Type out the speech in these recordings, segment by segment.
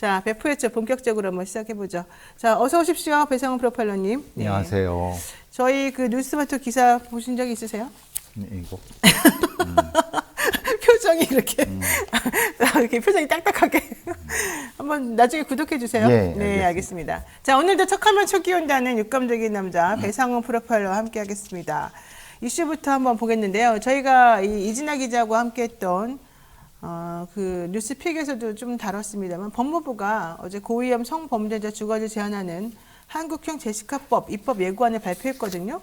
자, 배포했죠. 본격적으로 한번 시작해보죠. 자, 어서 오십시오. 배상훈 프로파일러님. 네. 안녕하세요. 저희 그 뉴스마트 기사 보신 적 있으세요? 네, 이거 표정이 이렇게, 음. 이렇게 표정이 딱딱하게. 한번 나중에 구독해주세요. 예, 네, 알겠습니다. 알겠습니다. 자, 오늘도 척하면 척기 온다는 육감적인 남자, 음. 배상훈 프로파일러와 함께 하겠습니다. 이슈부터 한번 보겠는데요. 저희가 이 이진아 기자와 함께 했던 어, 그 뉴스픽에서도 좀 다뤘습니다만 법무부가 어제 고위험 성범죄자 주거를 제한하는 한국형 제시카법 입법 예고안을 발표했거든요.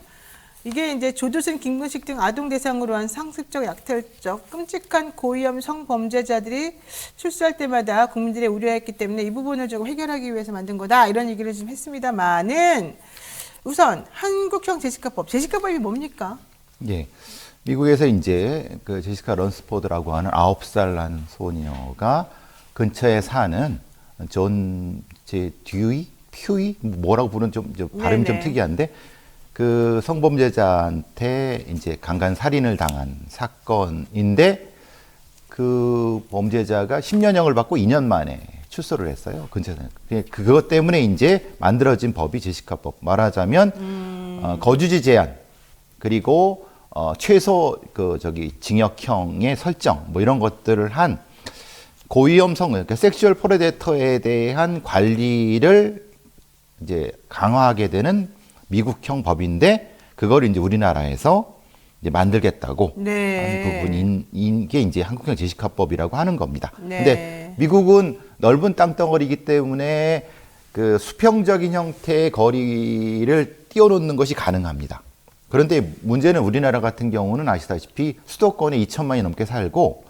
이게 이제 조두순, 김근식 등 아동 대상으로 한 상습적, 약탈적, 끔찍한 고위험 성범죄자들이 출소할 때마다 국민들의 우려했기 때문에 이 부분을 좀 해결하기 위해서 만든 거다 이런 얘기를 좀 했습니다만은 우선 한국형 제시카법, 제시카법이 뭡니까? 예. 미국에서 이제 그 제시카 런스포드라고 하는 아홉 살 난 소녀가 근처에 사는 존 제 듀이, 퓨이 뭐라고 부르는 좀, 좀 발음이 좀. 특이한데 그 성범죄자한테 이제 강간 살인을 당한 사건인데 그 범죄자가 10년형을 받고 2년 만에 출소를 했어요. 근처에. 그것 때문에 이제 만들어진 법이 제시카법. 말하자면 어, 거주지 제한 그리고 어, 최소 그 저기 징역형의 설정 뭐 이런 것들을 한 고위험 성 그러니까 섹슈얼 포레데터에 대한 관리를 이제 강화하게 되는 미국형 법인데 그걸 이제 우리나라에서 이제 만들겠다고 네. 하는 부분인 인게 이제 한국형 제시카법이라고 하는 겁니다. 네. 근데 미국은 넓은 땅덩어리이기 때문에 그 수평적인 형태의 거리를 띄워놓는 것이 가능합니다. 그런데 문제는 우리나라 같은 경우는 아시다시피 수도권에 2천만이 넘게 살고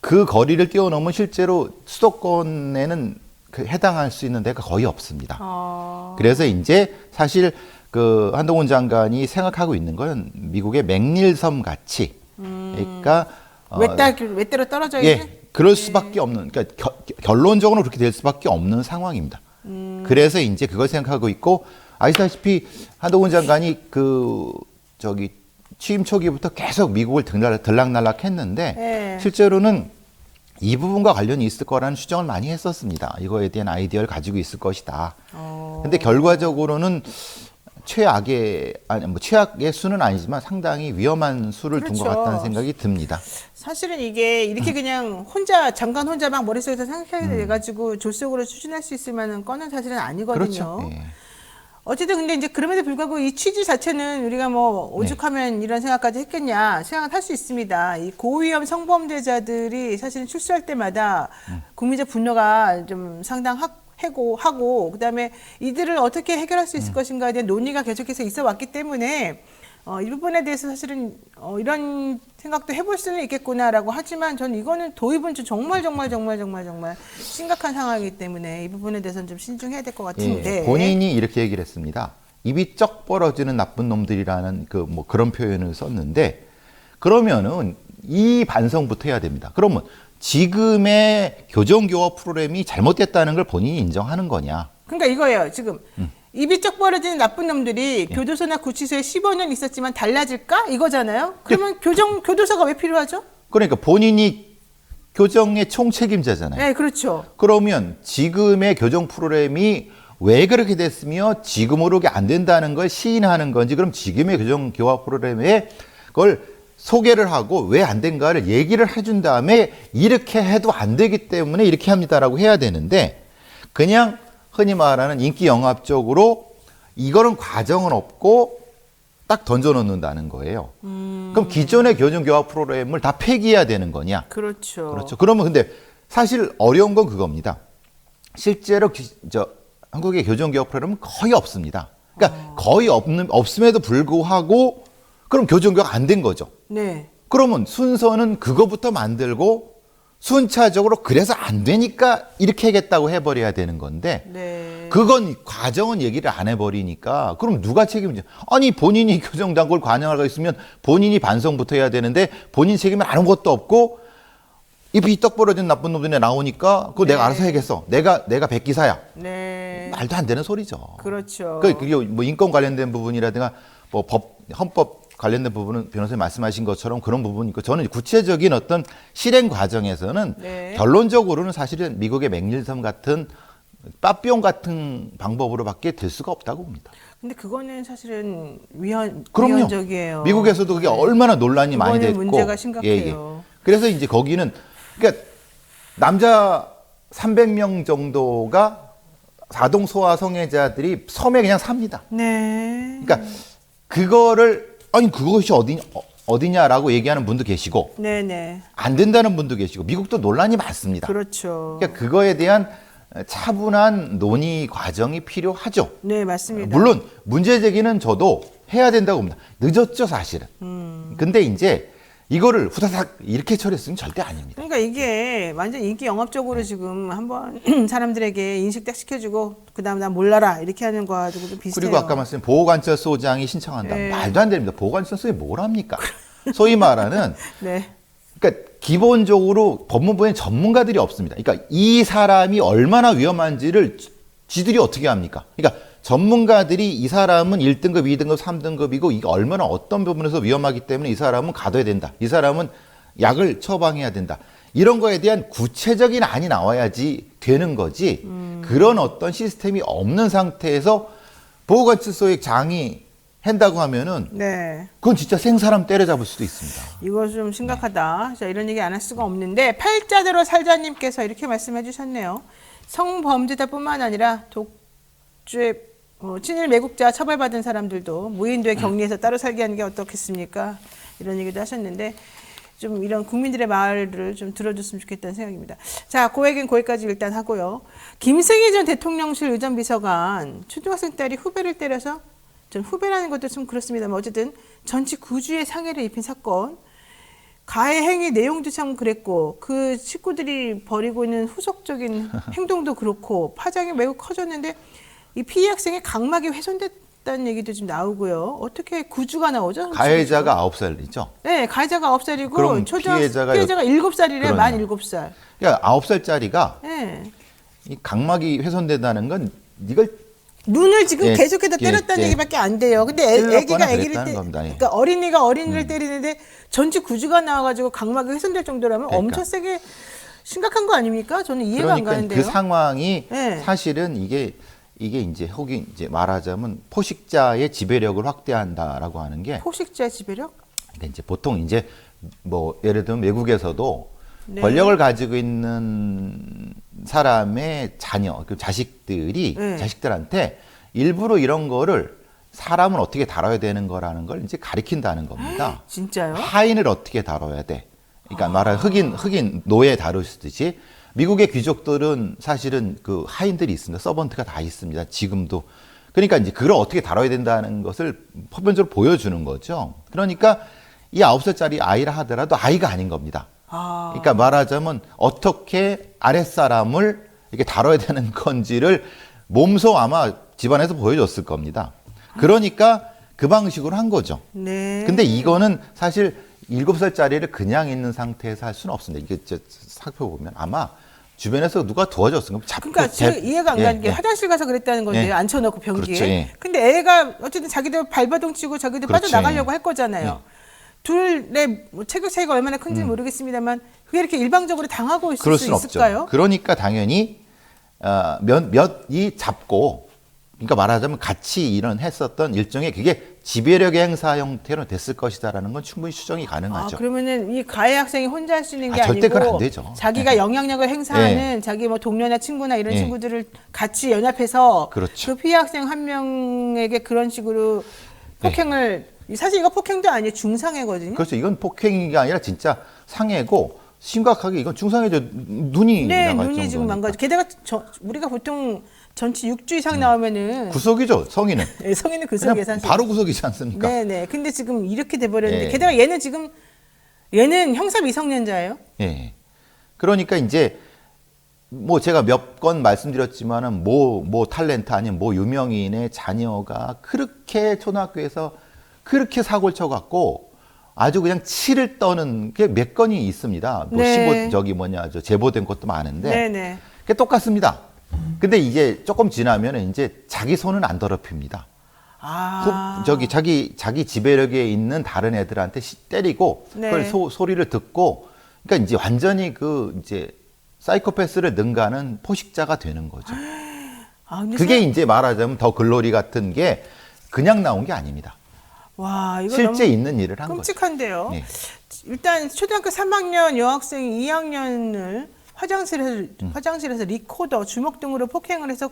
그 거리를 띄워놓으면 실제로 수도권에는 그 해당할 수 있는 데가 거의 없습니다. 어, 그래서 이제 사실 그 한동훈 장관이 생각하고 있는 건 미국의 맥닐섬 같이 그러니까 어, 외따, 외따로 떨어져 있는? 예, 그럴 수밖에 없는 그러니까 겨- 결론적으로 그렇게 될 수밖에 없는 상황입니다. 그래서 이제 그걸 생각하고 있고 아시다시피 한동훈 장관이 그 저기 취임 초기부터 계속 미국을 들락- 들락날락 했는데 예. 실제로는 이 부분과 관련이 있을 거라는 추정을 많이 했었습니다. 이거에 대한 아이디어를 가지고 있을 것이다. 어. 근데 결과적으로는 최악의 아니 뭐 최악의 수는 아니지만 상당히 위험한 수를 둔것 그렇죠. 같다는 생각이 듭니다. 사실은 이게 음. 이렇게 그냥 혼자 장관 혼자 막 머릿속에서 생각하게 돼가지고 조속으로 추진할 수 있을 만한 건은 사실은 아니거든요. 그렇죠. 예. 어쨌든 근데 이제 그럼에도 불구하고 이 취지 자체는 우리가 뭐 오죽하면 이런 생각까지 했겠냐 생각을 할 수 있습니다. 이 고위험 성범죄자들이 사실은 출소할 때마다 국민적 분노가 좀 상당하고 하고 그다음에 이들을 어떻게 해결할 수 있을 것인가에 대한 논의가 계속해서 있어 왔기 때문에 어, 이 부분에 대해서 사실은 어, 이런 생각도 해볼 수는 있겠구나라고 하지만 저는 이거는 도입은 좀 정말 정말 정말 정말 정말 심각한 상황이기 때문에 이 부분에 대해서는 좀 신중해야 될 것 같은데 예, 본인이 이렇게 얘기를 했습니다. 입이 쩍 벌어지는 나쁜 놈들이라는 그 뭐 그런 표현을 썼는데 그러면은 이 반성부터 해야 됩니다. 그러면 지금의 교정교화 프로그램이 잘못됐다는 걸 본인이 인정하는 거냐? 그러니까 이거예요. 지금 음. 입이 쩍 벌어지는 나쁜 놈들이 예. 교도소나 구치소에 15년 있었지만 달라질까? 이거잖아요. 예. 그러면 교정 교도소가 왜 필요하죠? 그러니까 본인이 교정의 총책임자잖아요. 네, 그렇죠. 그러면 지금의 교정 프로그램이 왜 그렇게 됐으며 지금으로 안 된다는 걸 시인하는 건지 그럼 지금의 교정 교화 프로그램에 그걸 소개를 하고 왜 안 된가를 얘기를 해준 다음에 이렇게 해도 안 되기 때문에 이렇게 합니다라고 해야 되는데 그냥 흔히 말하는 인기 영합적으로 이거는 과정은 없고 딱 던져 놓는다는 거예요. 그럼 기존의 교정 교화 프로그램을 다 폐기해야 되는 거냐? 그렇죠. 그렇죠. 그러면 근데 사실 어려운 건 그겁니다. 실제로 기- 저 한국의 교정 교육 프로그램은 거의 없습니다. 그러니까 거의 없는 없음에도 불구하고 그럼 교정 교육 안된 거죠. 네. 그러면 순서는 그거부터 만들고 순차적으로 그래서 안 되니까 이렇게 하겠다고 해버려야 되는 건데 네. 그건 과정은 얘기를 안 해버리니까 그럼 누가 책임져? 아니 본인이 교정 당국을 관여하고 있으면 본인이 반성부터 해야 되는데 본인 책임은 아무것도 없고 입이 떡 벌어진 나쁜 놈들이 나오니까 그거 내가 네. 알아서 해야겠어. 내가 내가 백기사야. 네. 말도 안 되는 소리죠. 그렇죠. 그 그게 뭐 인권 관련된 부분이라든가 뭐 법 헌법 관련된 부분은 변호사님 말씀하신 것처럼 그런 부분이 있고 저는 구체적인 어떤 실행 과정에서는 네. 결론적으로는 사실은 미국의 맥닐섬 같은 빠삐용 같은 방법으로밖에 될 수가 없다고 봅니다. 근데 그거는 사실은 위헌 그럼요. 위헌적이에요. 미국에서도 그게 얼마나 논란이 많이 됐고 문제가 심각해요. 그래서 이제 거기는 그러니까 남자 300명 정도가 아동 소아 성애자들이 섬에 그냥 삽니다. 네. 그러니까 그거를 아니 그것이 어디 어디냐라고 얘기하는 분도 계시고 네, 네. 안 된다는 분도 계시고 미국도 논란이 많습니다. 그렇죠. 그러니까 그거에 대한 차분한 논의 과정이 필요하죠. 네, 맞습니다. 물론 문제 제기는 저도 해야 된다고 봅니다. 늦었죠, 사실은. 음. 근데 이제 이거를 후다닥 이렇게 처리했으면 절대 아닙니다. 그러니까 이게 완전 인기 영합적으로 지금 한번 사람들에게 인식 딱 시켜주고 그다음 나 몰라라 이렇게 하는 거 가지고 좀 비슷해요. 그리고 아까 말씀 보호관찰소장이 신청한다. 네. 말도 안 됩니다. 보호관찰소에 뭘 합니까? 소위 말하는 네. 그러니까 기본적으로 법무부에 전문가들이 없습니다. 그러니까 이 사람이 얼마나 위험한지를 지- 지들이 어떻게 합니까? 그러니까 전문가들이 이 사람은 1등급, 2등급, 3등급이고 이게 얼마나 어떤 부분에서 위험하기 때문에 이 사람은 가둬야 된다. 이 사람은 약을 처방해야 된다. 이런 거에 대한 구체적인 안이 나와야지 되는 거지. 그런 어떤 시스템이 없는 상태에서 보호관찰소의 장이 한다고 하면은 네. 그건 진짜 생사람 때려잡을 수도 있습니다. 이거 좀 심각하다. 자, 이런 얘기 안 할 수가 없는데 팔자대로 살자님께서 이렇게 말씀해 주셨네요. 성범죄자뿐만 아니라 독재 어, 친일 매국자 처벌받은 사람들도 무인도에 격리해서 따로 살게 하는 게 어떻겠습니까? 이런 얘기도 하셨는데 좀 이런 국민들의 말을 좀 들어줬으면 좋겠다는 생각입니다. 자, 고액은 고기까지 일단 하고요. 김승희 전 대통령실 의전비서관 초등학생 딸이 후배를 때려서 전 후배라는 것도 좀 그렇습니다만 어쨌든 전치 9주의 상해를 입힌 사건. 가해 행위 내용도 참 그랬고 그 식구들이 벌이고 있는 후속적인 행동도 그렇고 파장이 매우 커졌는데 이 피해 학생의 각막이 훼손됐다는 얘기도 좀 나오고요. 어떻게 구주가 나오죠? 가해자가 아홉 살이죠. 네, 가해자가 9살이고 그럼 초등학생 피해자가 피해자가 7살이래. 그러네요. 만 7살. 그러니까 아홉 살짜리가 네. 이 각막이 훼손된다는 건 이걸 눈을 지금 예, 계속해서 예, 때렸다는 예. 얘기밖에 안 돼요. 근데 애, 애기가 애기를 때, 겁니다. 예. 그러니까 어린이가 어린이를 때리는데 전치 구주가 나와가지고 각막이 훼손될 정도라면 그러니까. 엄청 세게 심각한 거 아닙니까? 저는 이해가 안 그러니까 가는데요. 그 상황이 네. 사실은 이게 이게 이제 혹이 이제 말하자면 포식자의 지배력을 확대한다라고 하는 게 포식자 지배력? 그러니까 이제 보통 이제 뭐 예를 들면 외국에서도 네. 권력을 가지고 있는 사람의 자녀, 그 자식들이 네. 자식들한테 일부러 이런 거를 사람은 어떻게 다뤄야 되는 거라는 걸 이제 가리킨다는 겁니다. 진짜요? 하인을 어떻게 다뤄야 돼. 그러니까 말하는 흑인 흑인 노예 다루시듯이 미국의 귀족들은 사실은 그 하인들이 있습니다. 서번트가 다 있습니다. 지금도. 그러니까 이제 그걸 어떻게 다뤄야 된다는 것을 표면적으로 보여주는 거죠. 그러니까 이 아홉 살짜리 아이라 하더라도 아이가 아닌 겁니다. 아, 그러니까 말하자면 어떻게 아랫사람을 이렇게 다뤄야 되는 건지를 몸소 아마 집안에서 보여줬을 겁니다. 그러니까 그 방식으로 한 거죠. 네. 근데 이거는 사실 일곱 살짜리를 그냥 있는 상태에서 할 수는 없습니다. 이게 저 살펴보면 아마 주변에서 누가 겁니다. 잡고 그러니까 제가 대- 이해가 안 예, 가는 게 예. 화장실 가서 그랬다는 건데요. 예. 앉혀놓고 변기에. 그렇죠, 예. 근데 애가 어쨌든 자기들 발바둥 치고 자기들 그렇죠, 빠져나가려고 예. 할 거잖아요. 둘의 뭐 체격 차이가 얼마나 큰지는 모르겠습니다만 그게 이렇게 일방적으로 당하고 있을 음. 수 있을까요? 없죠. 그러니까 당연히 어, 몇 몇이 잡고 그러니까 말하자면 같이 일은 했었던 일종의 그게 지배력의 행사 형태로 됐을 것이다라는 건 충분히 추정이 아, 가능하죠. 그러면 이 가해 학생이 혼자 할 수 있는 게 아, 절대 아니고 안 되죠. 자기가 네. 영향력을 행사하는 자기 뭐 동료나 친구나 이런 네. 친구들을 같이 연합해서 그렇죠. 그 피해 학생 한 명에게 그런 식으로 폭행을 사실 이거 폭행도 아니에요 중상해거든요. 그렇죠. 이건 폭행이 아니라 진짜 상해고 심각하게 이건 중상해져 눈이 네, 눈이 지금 정도니까. 망가져. 게다가 저, 우리가 보통 전치 6주 이상 나오면은 구속이죠 성인은 네, 성인은 그 속에 사실. 바로 구속이지 않습니까? 네, 네. 근데 지금 이렇게 돼버렸는데 네. 게다가 얘는 지금 얘는 형사 미성년자예요. 예. 그러니까 이제 뭐 제가 몇 건 말씀드렸지만은 뭐뭐 탤런트 아니면 뭐 유명인의 자녀가 그렇게 초등학교에서 그렇게 사고를 쳐갖고 아주 그냥 치를 떠는 게 몇 건이 있습니다. 뭐 네. 신고 저기 뭐냐 저 제보된 것도 많은데 네, 네. 그게 똑같습니다. 근데 이제 조금 지나면은 이제 자기 손은 안 더럽힙니다. 아. 소- 저기 자기 자기 지배력에 있는 다른 애들한테 시- 때리고 네. 그걸 소, 소리를 듣고 그러니까 이제 완전히 그 이제 사이코패스를 능가하는 포식자가 되는 거죠. 아, 그게 사- 이제 말하자면 더 글로리 같은 게 그냥 나온 게 아닙니다. 와 이거 실제 있는 일을 한 거죠. 끔찍한데요. 네. 일단 초등학교 3학년 여학생 2학년을 화장실에서 음. 화장실에서 리코더, 주먹 등으로 폭행을 해서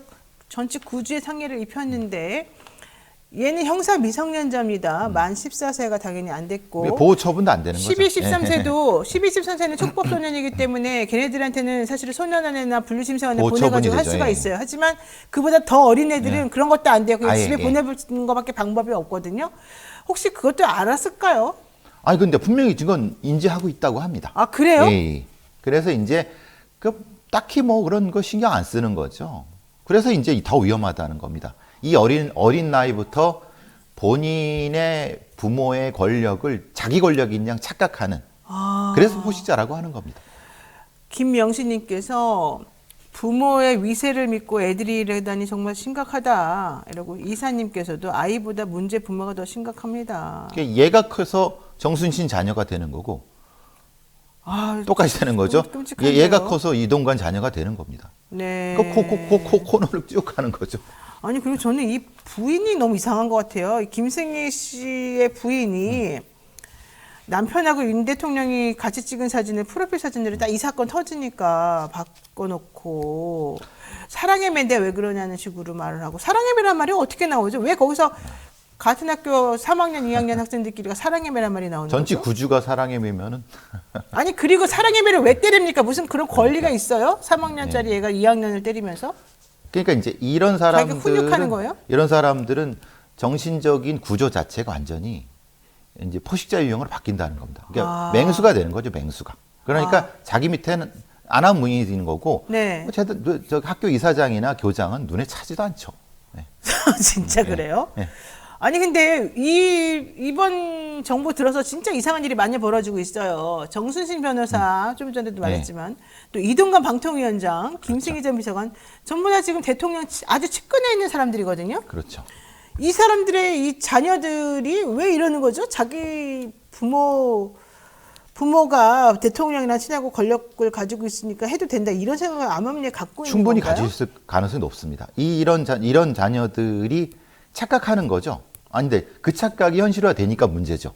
전치 9주의 상해를 입혔는데 얘는 형사 미성년자입니다. 만 14세가 당연히 안 됐고 음. 보호 처분도 안 되는 거죠. 12, 예. 13세도 12, 13세는 촉법 소년이기 때문에 걔네들한테는 사실은 소년원이나 분류심사원에 보호 보내가지고 처분이 할 되죠. 수가 예. 있어요. 하지만 그보다 더 어린 애들은 그런 것도 안 돼요. 그냥 아예, 집에 예. 보내는 것밖에 방법이 없거든요. 혹시 그것도 알았을까요? 아니 근데 분명히 지금 인지하고 있다고 합니다. 아 그래요? 예, 예. 그래서 이제 그 딱히 뭐 그런 거 신경 안 쓰는 거죠. 그래서 이제 더 위험하다는 겁니다. 이 어린 어린 나이부터 본인의 부모의 권력을 자기 권력인 양 착각하는 아. 그래서 포식자라고 하는 겁니다. 김명신님께서 부모의 위세를 믿고 애들이 이러다니 정말 심각하다. 이러고 이사님께서도 아이보다 문제 부모가 더 심각합니다. 그러니까 얘가 커서 정순신 자녀가 되는 거고 아, 똑같이 되는 거죠. 끔- 끔찍한데요. 얘, 얘가 커서 이동관 자녀가 되는 겁니다. 네. 그 코코코코 코너를 쭉 가는 거죠. 아니 그리고 저는 이 부인이 너무 이상한 것 같아요. 이 김승희 씨의 부인이 남편하고 윤 대통령이 같이 찍은 사진을 프로필 사진들을 딱이 사건 터지니까 바꿔놓고 사랑의 매인데 왜 그러냐는 식으로 말을 하고 사랑의 매란 말이 어떻게 나오죠? 왜 거기서 같은 학교 3학년, 2학년 학생들끼리가 사랑의 매란 말이 나오는 전치 거죠? 구주가 사랑에 매면은 아니 그리고 사랑의 매를 왜 때립니까? 무슨 그런 권리가 있어요? 3학년짜리 애가 2학년을 때리면서? 그러니까 이제 이런 자기가 훈육하는 거예요? 이런 사람들은 정신적인 구조 자체가 완전히 이제 포식자 유형으로 바뀐다는 겁니다. 그러니까 아. 맹수가 되는 거죠, 맹수가. 그러니까 자기 밑에는 안 하면 문이 되는 거고 네. 뭐 제가 저 학교 이사장이나 교장은 눈에 차지도 않죠. 네. 진짜 그래요? 네. 아니 근데 이 이번 정부 들어서 진짜 이상한 일이 많이 벌어지고 있어요. 정순신 변호사 좀 전에도 말했지만 또 이동관 방통위원장, 김승희 전 비서관 전부 다 지금 대통령 치- 아주 측근에 있는 사람들이거든요. 그렇죠. 이 사람들의 이 자녀들이 왜 이러는 거죠? 자기 부모 부모가 대통령이나 친하고 권력을 가지고 있으니까 해도 된다 이런 생각을 암암리에 갖고 있는 충분히 수 있을 가능성이 높습니다. 이 이런 자, 이런 자녀들이 착각하는 거죠. 아닌데 그 착각이 현실화 되니까 문제죠.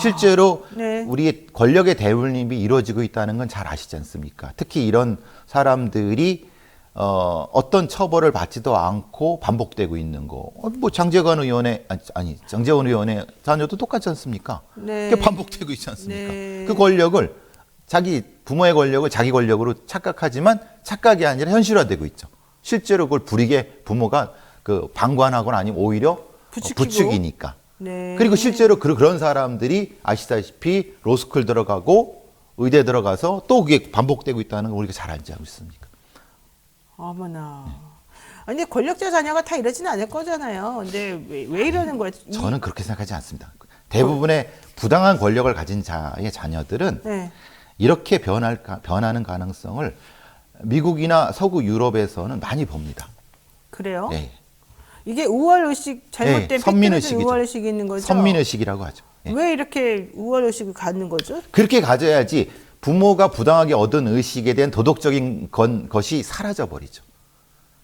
실제로 네. 우리의 권력의 대물림이 이루어지고 있다는 건 잘 아시지 않습니까? 특히 이런 사람들이 어, 어떤 처벌을 받지도 않고 반복되고 있는 거. 어, 뭐 장재관 의원의 아니, 아니 장재원 의원의 자녀도 똑같지 않습니까? 네. 그게 반복되고 있지 않습니까? 네. 그 권력을 자기 부모의 권력을 자기 권력으로 착각하지만 착각이 아니라 현실화되고 있죠. 실제로 그걸 부리게 부모가 그 방관하거나 아니면 오히려 부추기고. 부추기니까. 네. 그리고 실제로 그- 그런 사람들이 아시다시피 로스쿨 들어가고 의대 들어가서 또 그게 반복되고 있다는 걸 우리가 잘 알지 않습니까? 어머나. 아니 권력자 자녀가 다 이러지는 않을 거잖아요. 근데 왜, 왜 이러는 거예요? 이- 저는 그렇게 생각하지 않습니다. 대부분의 부당한 권력을 가진 자의 자녀들은 네. 이렇게 변할 가- 변하는 가능성을 미국이나 서구 유럽에서는 많이 봅니다. 그래요? 예. 이게 우월 의식 잘못된 예, 선민 삐뚤어진 의식이죠. 우월 의식이 있는 거죠. 선민 의식이라고 하죠. 예. 왜 이렇게 우월 의식을 갖는 거죠? 그렇게 가져야지 부모가 부당하게 얻은 의식에 대한 도덕적인 건, 것이 사라져 버리죠.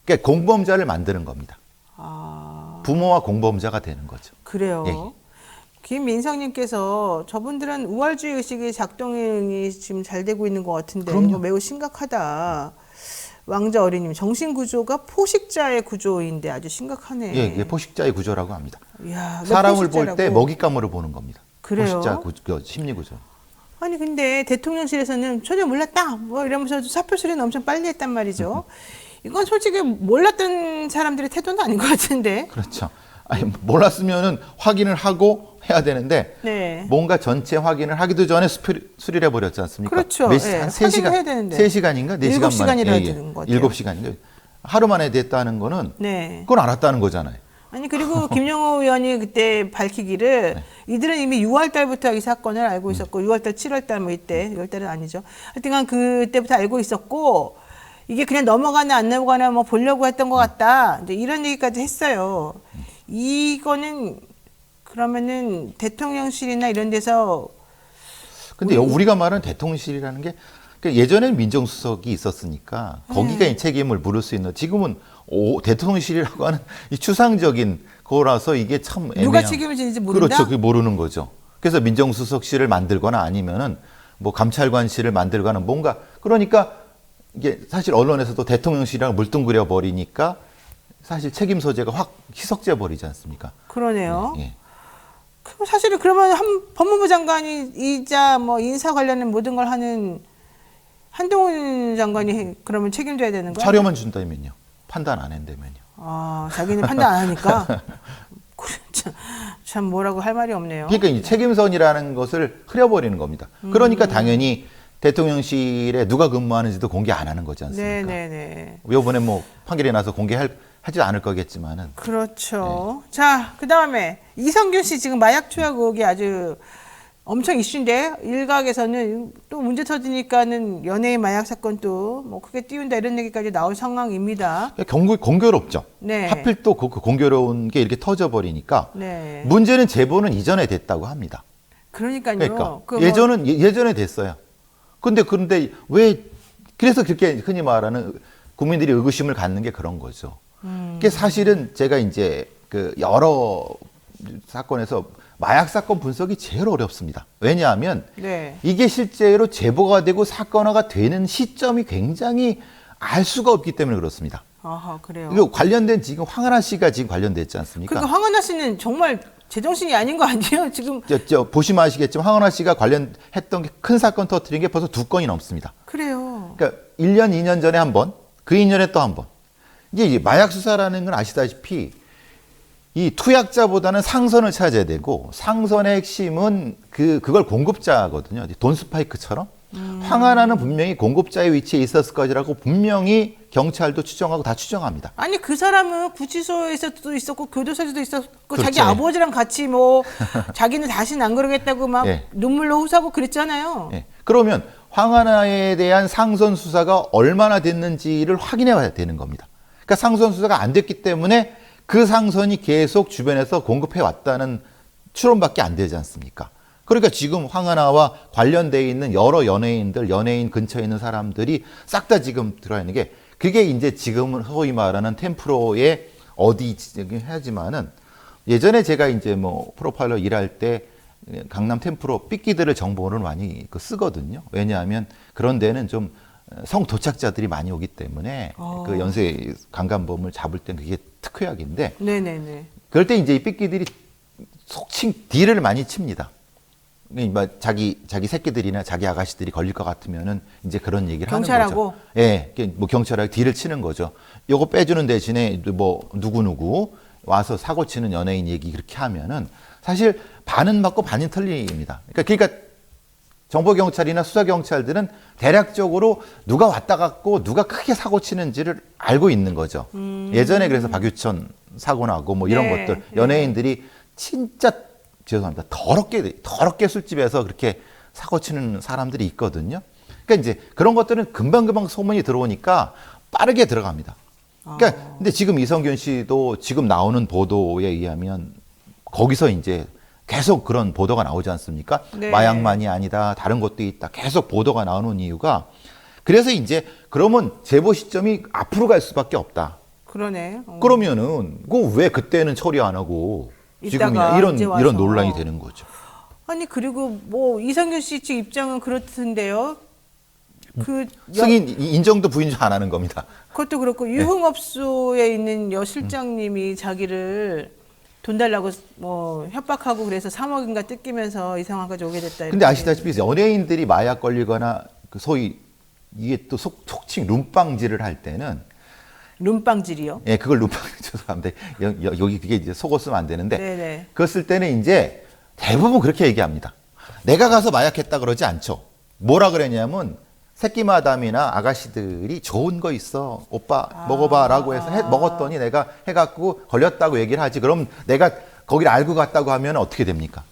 그러니까 공범자를 만드는 겁니다. 아 부모와 공범자가 되는 거죠. 그래요. 예. 김민성님께서 저분들은 우월주의 의식이 작동이 지금 잘 되고 있는 것 같은데 그럼요. 이거 매우 심각하다. 왕자 어린님 정신 구조가 포식자의 구조인데 아주 심각하네. 예, 이게 포식자의 구조라고 합니다. 이야, 왜 사람을 볼 때? 먹잇감으로 보는 겁니다. 그래요? 포식자 구, 그 심리 구조. 아니 근데 대통령실에서는 전혀 몰랐다 뭐 이러면서 사표 수리는 엄청 빨리 했단 말이죠. 이건 솔직히 몰랐던 사람들의 태도는 아닌 것 같은데. 그렇죠. 아니 몰랐으면은 확인을 하고 해야 되는데 네. 뭔가 전체 확인을 하기도 전에 수리를 해버렸지 않습니까? 그렇죠. 몇 시, 예, 한 3시간, 확인을 해야 되는데. 3시간인가? 4시간 일곱 시간이라 만에. 되는 것 같아요. 7시간인가? 하루 만에 됐다는 거는 네. 그건 알았다는 거잖아요. 아니 그리고 김영호 의원이 그때 밝히기를 네. 이들은 이미 6월 달부터 이 사건을 알고 있었고 6월 달, 7월 달 뭐 이때 6월 달은 아니죠. 하여튼간 그때부터 알고 있었고 이게 그냥 넘어가나 안 넘어가나 뭐 보려고 했던 것 같다. 이제 이런 얘기까지 했어요. 이거는 그러면은 대통령실이나 이런 데서 근데 여- 우리가 말하는 대통령실이라는 게 그러니까 예전에는 민정수석이 있었으니까 거기가 네. 이 책임을 물을 수 있는 지금은 오, 대통령실이라고 하는 이 추상적인 거라서 이게 참 애매한. 누가 책임을 지는지 모른다. 그렇죠. 그게 모르는 거죠. 그래서 민정수석실을 만들거나 아니면은 뭐 감찰관실을 만들거나 뭔가 그러니까 이게 사실 언론에서도 대통령실이랑 물뚱그려 버리니까 사실 책임 소재가 확 희석돼 버리지 않습니까? 그러네요. 예. 그럼 사실은 그러면 한 법무부 장관이 이자 뭐 인사 관련된 모든 걸 하는 한동훈 장관이 해- 그러면 책임져야 되는 거야? 자료만 준다면요. 판단 안 한다면요. 아, 자기는 판단 안 하니까. 그래, 참, 참 뭐라고 할 말이 없네요. 그러니까 이 책임선이라는 것을 흐려버리는 겁니다. 그러니까 음. 당연히 대통령실에 누가 근무하는지도 공개 안 하는 거지 않습니까? 네네네. 요번에 뭐 판결이 나서 공개할 하지 않을 거겠지만은 그렇죠. 네. 자, 그 다음에 이성균 씨 지금 마약 투약 의혹이 아주 엄청 이슈인데 일각에서는 또 문제 터지니까는 연예인 마약 사건 또 뭐 크게 띄운다 이런 얘기까지 나올 상황입니다. 경고, 공교롭죠. 네. 하필 또 그 공교로운 게 이렇게 터져버리니까 네. 문제는 제보는 이전에 됐다고 합니다. 그러니까요. 그러니까 그 뭐- 예전은 예- 예전에 됐어요. 근데 그런데 왜 그래서 그렇게 흔히 말하는 국민들이 의구심을 갖는 게 그런 거죠. 음. 그게 사실은 제가 이제 그 여러 사건에서 마약 사건 분석이 제일 어렵습니다. 왜냐하면 네. 이게 실제로 제보가 되고 사건화가 되는 시점이 굉장히 알 수가 없기 때문에 그렇습니다. 아하 그래요. 이거 관련된 지금 황하나 씨가 지금 관련됐지 않습니까? 그러니까 황은하 씨는 정말 제정신이 아닌 거 아니에요? 지금 저, 저 보시면 아시겠지만 황하나 씨가 관련했던 게큰 사건 터트린 게 벌써 두 건이 넘습니다. 그래요. 그러니까 1년, 2년 전에 한 번, 그 2년에 또 한 번. 이제 이 마약 수사라는 건 아시다시피 이 투약자보다는 상선을 찾아야 되고 상선의 핵심은 그 그걸 공급자거든요. 돈 스파이크처럼 황하나는 분명히 공급자의 위치에 있었을 것이라고 분명히 경찰도 추정하고 다 추정합니다. 아니 그 사람은 구치소에서도 있었고 교도소에서도 있었고 자기 그렇죠. 아버지랑 같이 뭐 자기는 다시는 안 그러겠다고 막 예. 눈물로 호소하고 그랬잖아요. 예. 그러면 황하나에 대한 상선 수사가 얼마나 됐는지를 확인해 봐야 되는 겁니다. 그러니까 상선 수사가 안 됐기 때문에 그 상선이 계속 주변에서 공급해 왔다는 추론밖에 안 되지 않습니까? 그러니까 지금 황하나와 관련돼 있는 여러 연예인들, 연예인 근처에 있는 사람들이 싹 다 지금 들어와 있는 게 그게 이제 지금은 소위 말하는 템프로의 어디 지적이 하지만은 예전에 제가 이제 뭐 프로파일러 일할 때 강남 템프로 삐끼들을 정보를 많이 그 쓰거든요. 왜냐하면 그런 데는 좀 성 도착자들이 많이 오기 때문에 어. 그 연쇄 강간범을 잡을 때는 그게 특효약인데 네네네. 그럴 때 이제 이 삐끼들이 속칭 딜을 많이 칩니다. 그러니까 자기 자기 새끼들이나 자기 아가씨들이 걸릴 것 같으면은 이제 그런 얘기를 경찰하고? 하는 거죠. 예, 그뭐 경찰하고 딜을 치는 거죠. 요거 빼주는 대신에 뭐 누구 누구 와서 사고 치는 연예인 얘기 그렇게 하면은 사실 반은 맞고 반은 틀립니다. 그러니까 그러니까 정보 경찰이나 수사 경찰들은 대략적으로 누가 왔다 갔고 누가 크게 사고 치는지를 알고 있는 거죠. 예전에 그래서 박유천 사고 나고 뭐 이런 음. 네, 것들 네. 연예인들이 진짜 죄송합니다. 더럽게 더럽게 술집에서 그렇게 사고 치는 사람들이 있거든요. 그러니까 이제 그런 것들은 금방금방 소문이 들어오니까 빠르게 들어갑니다. 그러니까 아. 근데 지금 이성균 씨도 지금 나오는 보도에 의하면 거기서 이제 계속 그런 보도가 나오지 않습니까? 네. 마약만이 아니다. 다른 것도 있다. 계속 보도가 나오는 이유가 그래서 이제 그러면 제보 시점이 앞으로 갈 수밖에 없다. 그러네. 어. 그러면은 그왜 그때는 처리 안 하고 이따가 이런. 이런 논란이 되는 거죠. 아니 그리고 뭐 이성균 씨 측 입장은 그렇던데요. 그 여- 승인 이- 인정도 부인도 안 하는 겁니다. 그것도 네. 그렇고 유흥업소에 있는 여 실장님이 자기를 돈 달라고 뭐 협박하고 그래서 3억인가 뜯기면서 이 상황까지 오게 됐다. 근데 이렇게. 아시다시피 연예인들이 마약 걸리거나 그 소위 이게 또 속, 속칭 룸빵질을 할 때는 룸빵질이요. 예, 그걸 룸빵 죄송합니다. 여, 여, 여 기 그게 이제 속어 쓰면 안 되는데 네네. 쓸 때는 이제 대부분 그렇게 얘기합니다. 내가 가서 마약했다 그러지 않죠. 뭐라 그랬냐면 새끼 마담이나 아가씨들이 좋은 거 있어 오빠 먹어봐라고 해서 해- 먹었더니 내가 해갖고 걸렸다고 얘기를 하지. 그럼 내가 거기를 알고 갔다고 하면 어떻게 됩니까?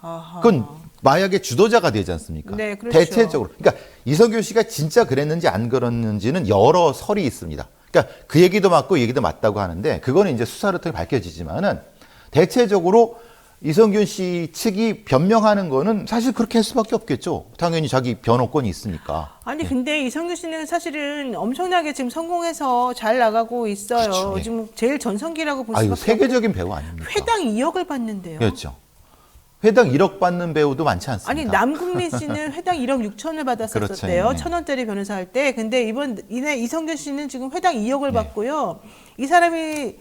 아하. 그건 마약의 주도자가 되지 않습니까? 네, 그렇죠. 대체적으로. 그러니까 이성균 씨가 진짜 그랬는지 안 그랬는지는 여러 설이 있습니다. 그러니까 그 얘기도 맞고 이 얘기도 맞다고 하는데 그거는 이제 수사를 통해 밝혀지지만은 대체적으로 이성균 씨 측이 변명하는 거는 사실 그렇게 할 수밖에 없겠죠. 당연히 자기 변호권이 있으니까. 아니 근데 이성규 씨는 사실은 엄청나게 지금 성공해서 잘 나가고 있어요. 그렇죠, 예. 지금 제일 전성기라고 볼 아유 수밖에 세계적인 배우 아닙니까? 없고 회당 2억을 받는데요. 그렇죠. 회당 1억 받는 배우도 많지 않습니다. 아니 남궁민 씨는 회당 1억 6천을 받았었대요. 그렇죠, 예. 천 원짜리 변호사 할 때. 근데 이번 이내 이성균 씨는 지금 회당 2억을 네. 받고요. 이 사람이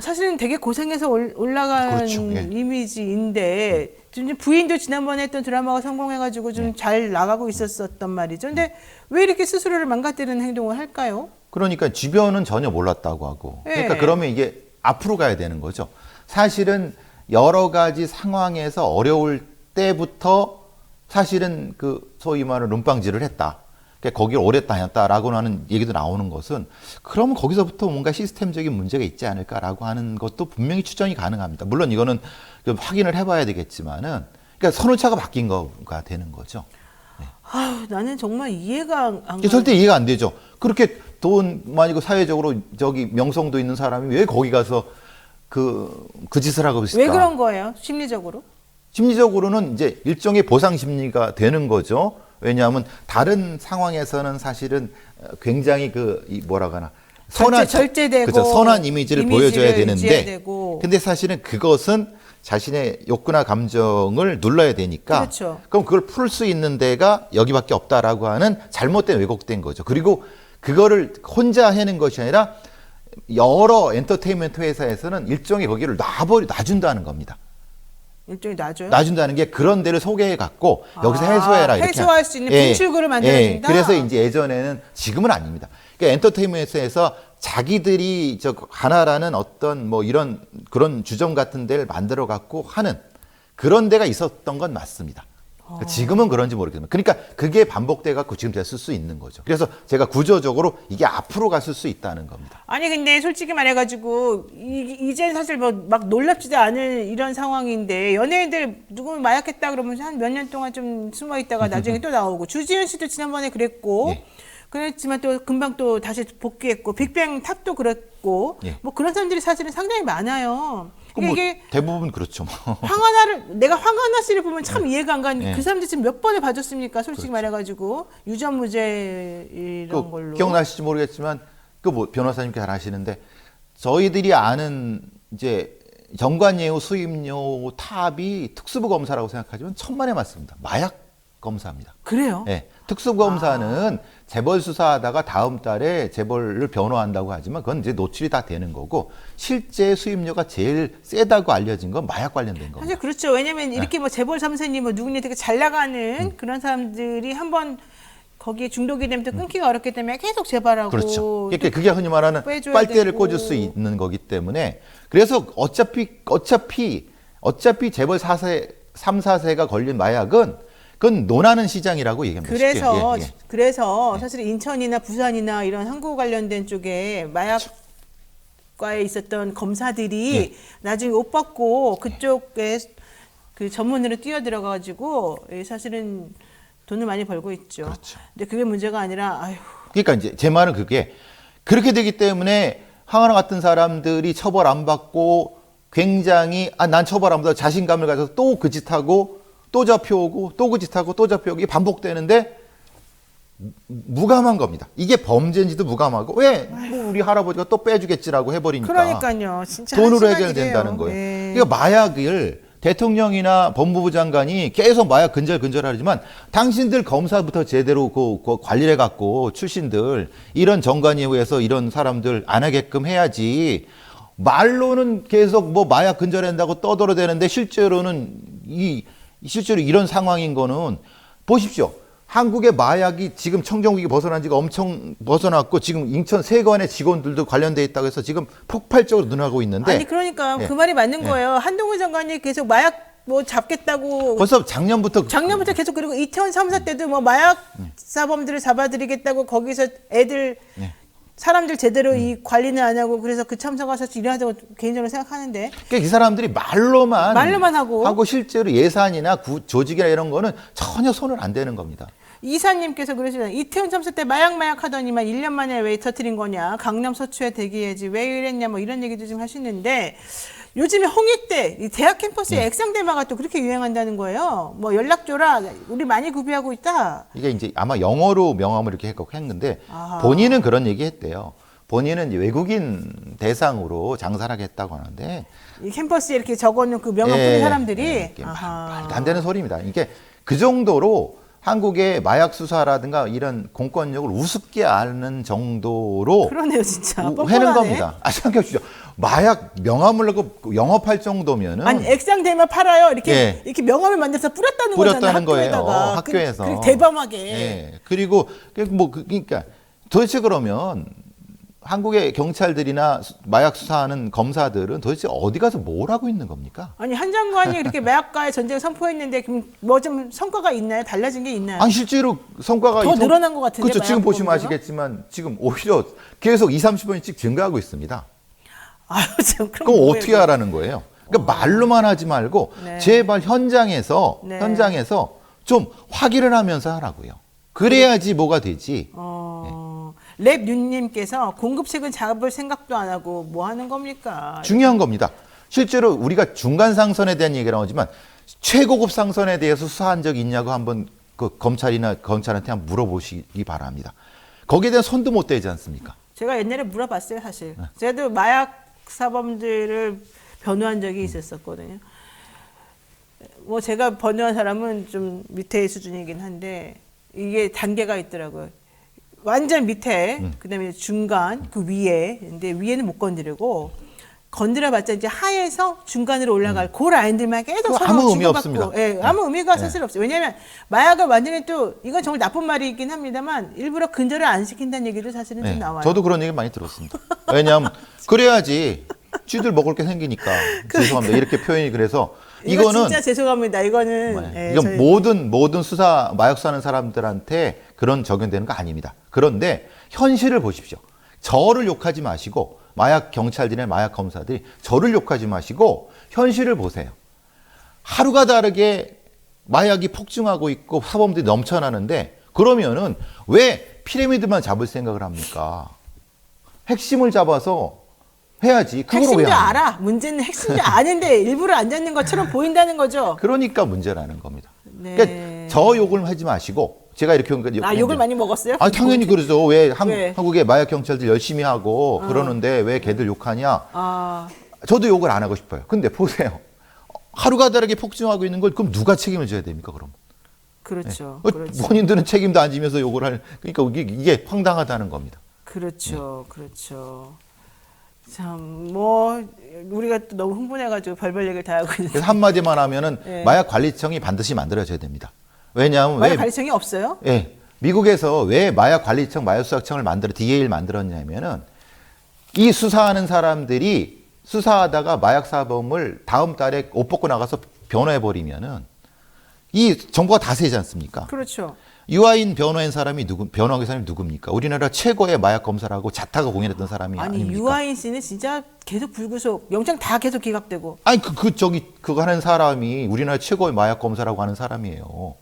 사실은 되게 고생해서 올- 올라간 그렇죠, 예. 이미지인데 지금 부인도 지난번에 했던 드라마가 성공해가지고 네. 좀잘 나가고 있었었단 말이죠. 근데 왜 이렇게 스스로를 망가뜨리는 행동을 할까요? 그러니까 주변은 전혀 몰랐다고 하고. 예. 그러니까 그러면 이게 앞으로 가야 되는 거죠. 사실은 여러 가지 상황에서 어려울 때부터 사실은 그 소위 말하는 눈방지를 했다. 그러니까 거기를 오래 다녔다라고 하는 얘기도 나오는 것은 그러면 거기서부터 뭔가 시스템적인 문제가 있지 않을까라고 하는 것도 분명히 추정이 가능합니다. 물론 이거는 좀 확인을 해봐야 되겠지만은 그러니까 선호차가 바뀐 거가 되는 거죠. 아유, 나는 정말 이해가 안, 안. 절대 이해가 안 되죠. 그렇게 돈 많이고 사회적으로 저기 명성도 있는 사람이 왜 거기 가서 그, 그 짓을 하고 있을까? 왜 그런 거예요? 심리적으로? 심리적으로는 이제 일종의 보상 심리가 되는 거죠. 왜냐하면 다른 상황에서는 사실은 굉장히 그, 이 뭐라 하나. 절제- 절제되고 그죠. 선한 이미지를, 이미지를 보여줘야 되는데. 되고. 근데 사실은 그것은 자신의 욕구나 감정을 눌러야 되니까. 그렇죠. 그럼 그걸 풀 수 있는 데가 여기밖에 없다라고 하는 잘못된 왜곡된 거죠. 그리고 그거를 혼자 해낸 것이 아니라 여러 엔터테인먼트 회사에서는 일종의 거기를 놔버리 놔준다는 겁니다. 일종의 놔줘요? 놔준다는 게 그런 데를 소개해 갖고 여기서 아, 해소해라 이렇게 해소할 한- 수 있는 분출구를 만들어준다? 그래서 이제 예전에는 지금은 아닙니다. 그러니까 엔터테인먼트에서 자기들이 저 하나라는 어떤 뭐 이런 그런 주점 같은 데를 만들어 갖고 하는 그런 데가 있었던 건 맞습니다. 그러니까 지금은 그런지 모르겠지만 그러니까 그게 반복돼 갖고 지금 됐을 수 있는 거죠. 그래서 제가 구조적으로 이게 앞으로 갔을 수 있다는 겁니다. 아니 근데 솔직히 말해가지고 이, 이제 사실 뭐 막 놀랍지도 않을 이런 상황인데 연예인들 누구 마약했다 그러면 한 몇 년 동안 좀 숨어 있다가 나중에 또 나오고 주지훈 씨도 지난번에 그랬고 예. 그랬지만 또 금방 또 다시 복귀했고 빅뱅 탑도 그랬고 예. 뭐 그런 사람들이 사실은 상당히 많아요. 뭐 이게 대부분 그렇죠. 뭐. 황하나를 내가 황하나 씨를 보면 참 이해가 안 가는 게 네. 그 사람들 지금 몇 번을 봐줬습니까? 솔직히 말해가지고 유전무죄 이런 그 걸로 기억나실지 모르겠지만 그 뭐 변호사님께 잘 아시는데 저희들이 아는 이제 정관예우 수임료 탑이 특수부 검사라고 생각하지만 천만에 맞습니다. 마약 검사입니다. 그래요? 예. 특수부 검사는 재벌 수사하다가 다음 달에 재벌을 변호한다고 하지만 그건 이제 노출이 다 되는 거고 실제 수임료가 제일 세다고 알려진 건 마약 관련된 겁니다. 사실 그렇죠. 왜냐면 이렇게 뭐 재벌 삼세님 뭐 누구니 되게 잘 나가는 그런 사람들이 한번 거기에 중독이 되면 또 끊기가 어렵기 때문에 계속 재발하고 그렇죠. 그러니까 그게 흔히 말하는 빼줘야 빨대를 되고. 꽂을 수 있는 거기 때문에 그래서 어차피 어차피 어차피 재벌 4세 3, 4세가 걸린 마약은 그건 논하는 시장이라고 얘기합니다. 그래서 예, 예. 그래서 사실 인천이나 부산이나 이런 항구 관련된 쪽에 마약 과에 있었던 검사들이 예. 나중에 옷 벗고 그쪽에 그 전문으로 뛰어들어 가지고 사실은 돈을 많이 벌고 있죠. 그렇죠. 근데 그게 문제가 아니라 아휴 그러니까 이제 제 말은 그게 그렇게 되기 때문에 항아나 같은 사람들이 처벌 안 받고 굉장히 아 난 처벌 안 받아 자신감을 가져서 또 그 짓하고 또 잡혀오고 또 그 짓하고 또 잡혀오고 이게 반복되는데 무- 무감한 겁니다. 이게 범죄인지도 무감하고 왜 뭐 우리 할아버지가 또 빼주겠지라고 해버리니까 그러니까요. 진짜 돈으로 해결된다는. 거예요. 예. 그러니까 마약을 대통령이나 법무부 장관이 계속 마약 근절근절하지만 당신들 검사부터 제대로 그, 그 관리를 해갖고 출신들 이런 정관에 의해서 이런 사람들 안 하게끔 해야지 말로는 계속 뭐 마약 근절한다고 떠들어대는데 실제로는 이 실제로 이런 상황인 거는 보십시오. 한국의 마약이 지금 청정국이 벗어난 지가 엄청 벗어났고 지금 인천 세관의 직원들도 관련돼 있다고 해서 지금 폭발적으로 늘어나고 있는데 아니 그러니까 예. 그 말이 맞는 예. 거예요. 한동훈 장관이 계속 마약 뭐 잡겠다고 벌써 작년부터 작년부터 계속 그리고 이태원 참사 때도 뭐 마약 사범들을 잡아드리겠다고 거기서 애들 예. 사람들 제대로 이 관리는 안 하고 그래서 그 사실 일하다고 개인적으로 생각하는데 그러니까 이 사람들이 말로만 말로만 하고. 하고 실제로 예산이나 구, 조직이나 이런 거는 전혀 손을 안 대는 겁니다. 이사님께서 그러시잖아요. 이태원 참사 때 마약 마약 하더니만 1년 만에 왜 터트린 거냐. 강남 서초에 대기해야지 왜 이랬냐 뭐 이런 얘기도 좀 하시는데 요즘에 홍익대 이 대학 캠퍼스에 네. 액상 대마가 또 그렇게 유행한다는 거예요. 뭐 연락 줘라. 우리 많이 구비하고 있다. 이게 이제 아마 영어로 명함을 이렇게 했고 했는데 아하. 본인은 그런 얘기 했대요. 본인은 이제 외국인 대상으로 장사를 하겠다고 하는데 이 캠퍼스에 이렇게 적어놓은 그 명함 예, 뿌린 사람들이 예, 이게 말- 아하. 말도 안 되는 소리입니다. 이게 그 정도로 한국의 마약 수사라든가 이런 공권력을 우습게 아는 정도로 그러네요, 진짜. 우- 뻔뻔하네. 해는 겁니다. 아 생각해 주시죠. 마약 명함을 넣고 영업할 정도면은 아니 액상 대마 팔아요. 이렇게 예. 이렇게 명함을 만들어서 뿌렸다는 뿌렸다는 거잖아요. 거예요. 학교에다가. 학교에서. 그, 그 대범하게. 예. 그리고 그뭐 그- 그러니까 도대체 그러면 한국의 경찰들이나 수- 마약 수사하는 검사들은 도대체 어디 가서 뭘 하고 있는 겁니까? 아니 한 장관이 이렇게 마약과의 전쟁 선포했는데 뭐 좀 성과가 있나요? 달라진 게 있나요? 아니 실제로 성과가 더 성- 늘어난 것 같은데, 그렇죠. 지금 보시면 범죄가? 아시겠지만 지금 오히려 계속 2, 30번씩 증가하고 있습니다. 아유 참 그럼 그럼 어떻게? 하라는 거예요? 그러니까 말로만 하지 말고 네. 제발 현장에서 네. 현장에서 좀 확인을 하면서 하라고요. 그래야지 뭐가 되지. 어, 랩 윤님께서 공급책은 잡을 생각도 안 하고 뭐 하는 겁니까? 중요한 겁니다. 실제로 우리가 중간 상선에 대한 얘기가 나오지만 최고급 상선에 대해서 수사한 적이 있냐고 한번 그 검찰이나 검찰한테 한번 물어보시기 바랍니다. 거기에 대한 손도 못 대지 않습니까? 제가 옛날에 물어봤어요, 사실. 네. 제가도 마약 사범들을 변호한 적이 있었었거든요. 뭐 제가 변호한 사람은 좀 밑에 수준이긴 한데 이게 단계가 있더라고요. 완전 밑에, 음. 그다음에 중간, 그 위에. 근데 위에는 못 건드리고 건드려봤자 이제 하에서 중간으로 올라갈 그 라인들만 계속 음. 서로 아무 의미 없습니다. 예, 아무 의미가 네. 사실 없어요. 왜냐하면 마약을 완전히 또 이건 정말 나쁜 말이긴 합니다만 일부러 근절을 안 시킨다는 얘기도 사실은 네, 좀 나와요. 저도 그런 얘기 많이 들었습니다. 왜냐하면 그래야지 쥐들 먹을 게 생기니까 죄송합니다. 이렇게 표현이 그래서 이거 이거는 진짜 죄송합니다. 이거는 네. 예, 이건 저희- 모든 모든 수사 마약 수사하는 사람들한테 그런 적용되는 거 아닙니다. 그런데 현실을 보십시오. 저를 욕하지 마시고 마약 경찰들이나 마약 검사들이 저를 욕하지 마시고 현실을 보세요. 하루가 다르게 마약이 폭증하고 있고 사범들이 넘쳐나는데 그러면은 왜 피라미드만 잡을 생각을 합니까? 핵심을 잡아서 해야지. 핵심도? 알아. 문제는 핵심도 아는데 일부러 안 잡는 것처럼 보인다는 거죠. 그러니까 문제라는 겁니다. 네. 그러니까 저 욕을 하지 마시고 제가 이렇게 온아 욕을 많이 먹었어요? 아 당연히 그러죠. 왜, 한, 왜? 한국의 마약 경찰들 열심히 하고 그러는데 왜 걔들 욕하냐? 아 저도 욕을 안 하고 싶어요. 근데 보세요. 하루가 다르게 폭증하고 있는 걸 그럼 누가 책임을 져야 됩니까? 그럼 그렇죠. 어, 그렇죠. 본인들은 책임도 안 지면서 욕을 할 그러니까 이게, 이게 황당하다는 겁니다. 그렇죠. 네. 그렇죠. 참 뭐 우리가 또 너무 흥분해가지고 별별 얘기를 다 하고 있는데 그래서 한마디만 하면은 네. 마약 관리청이 반드시 만들어져야 됩니다. 왜냐하면 마약 왜 관리청이 없어요? 예. 미국에서 왜 마약 관리청, 마약 수사청을 만들어 DA를 만들었냐면은 이 수사하는 사람들이 수사하다가 마약 사범을 다음 달에 옷 벗고 나가서 변호해 버리면은 이 정보가 다 새지 않습니까? 그렇죠. 유아인 변호한 사람이 누구 변호한 사람이 누굽니까? 우리나라 최고의 마약 검사라고 자타가 공인했던 사람이 아니 아닙니까? 유아인 씨는 진짜 계속 불구속 영장 다 계속 기각되고 아니 그, 그 저기 그거 하는 사람이 우리나라 최고의 마약 검사라고 하는 사람이에요.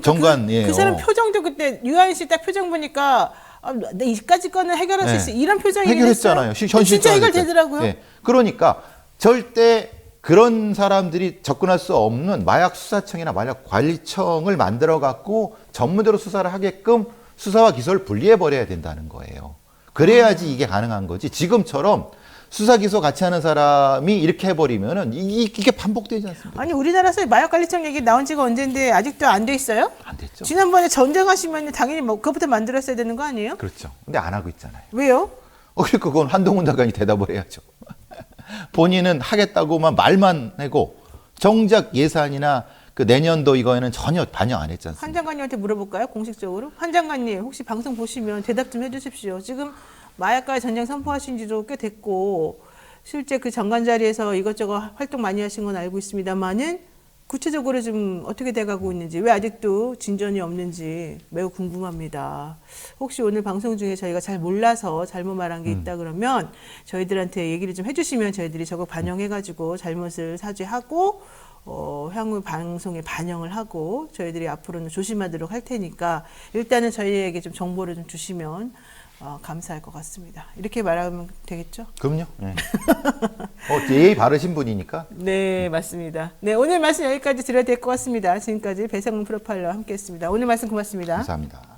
그러니까 정관, 그, 예, 그 사람 어. 표정도 그때 유아인 씨 딱 표정 보니까 아, 내 이까지 거는 해결할 수 네. 있어 이런 표정이 해결했잖아요. 시- 현실 진짜. 해결되더라고요. 네. 그러니까 절대 그런 사람들이 접근할 수 없는 마약 수사청이나 마약 관리청을 만들어 갖고 전문대로 수사를 하게끔 수사와 기소를 분리해 버려야 된다는 거예요. 그래야지 이게 가능한 거지. 지금처럼 수사 기소 같이 하는 사람이 이렇게 해버리면은 이- 이게 반복되지 않습니까? 아니 우리나라에서 마약관리청 얘기 나온 지가 언젠데 아직도 안 돼 있어요? 안 됐죠. 지난번에 전쟁하시면 당연히 뭐 그것부터 만들었어야 되는 거 아니에요? 그렇죠. 근데 안 하고 있잖아요. 왜요? 어, 그러니까 그건 한동훈 장관이 대답을 해야죠. 본인은 하겠다고만 말만 하고 정작 예산이나 그 내년도 이거에는 전혀 반영 안 했지 않습니까? 한 장관님한테 물어볼까요? 공식적으로? 한 장관님 혹시 방송 보시면 대답 좀 해주십시오. 지금 마약과의 전쟁 선포하신 지도 꽤 됐고 실제 그 장관 자리에서 이것저것 활동 많이 하신 건 알고 있습니다만은 구체적으로 좀 어떻게 돼가고 있는지 왜 아직도 진전이 없는지 매우 궁금합니다. 혹시 오늘 방송 중에 저희가 잘 몰라서 잘못 말한 게 있다 그러면 저희들한테 얘기를 좀 해주시면 저희들이 저거 반영해가지고 잘못을 사죄하고 어, 향후 방송에 반영을 하고 저희들이 앞으로는 조심하도록 할 테니까 일단은 저희에게 좀 정보를 좀 주시면 어, 감사할 것 같습니다. 이렇게 말하면 되겠죠? 그럼요. 네. 어, 예의 바르신 분이니까. 네, 맞습니다. 네, 오늘 말씀 여기까지 드려야 될 것 같습니다. 지금까지 배상훈 프로파일러와 함께했습니다. 오늘 말씀 고맙습니다. 감사합니다.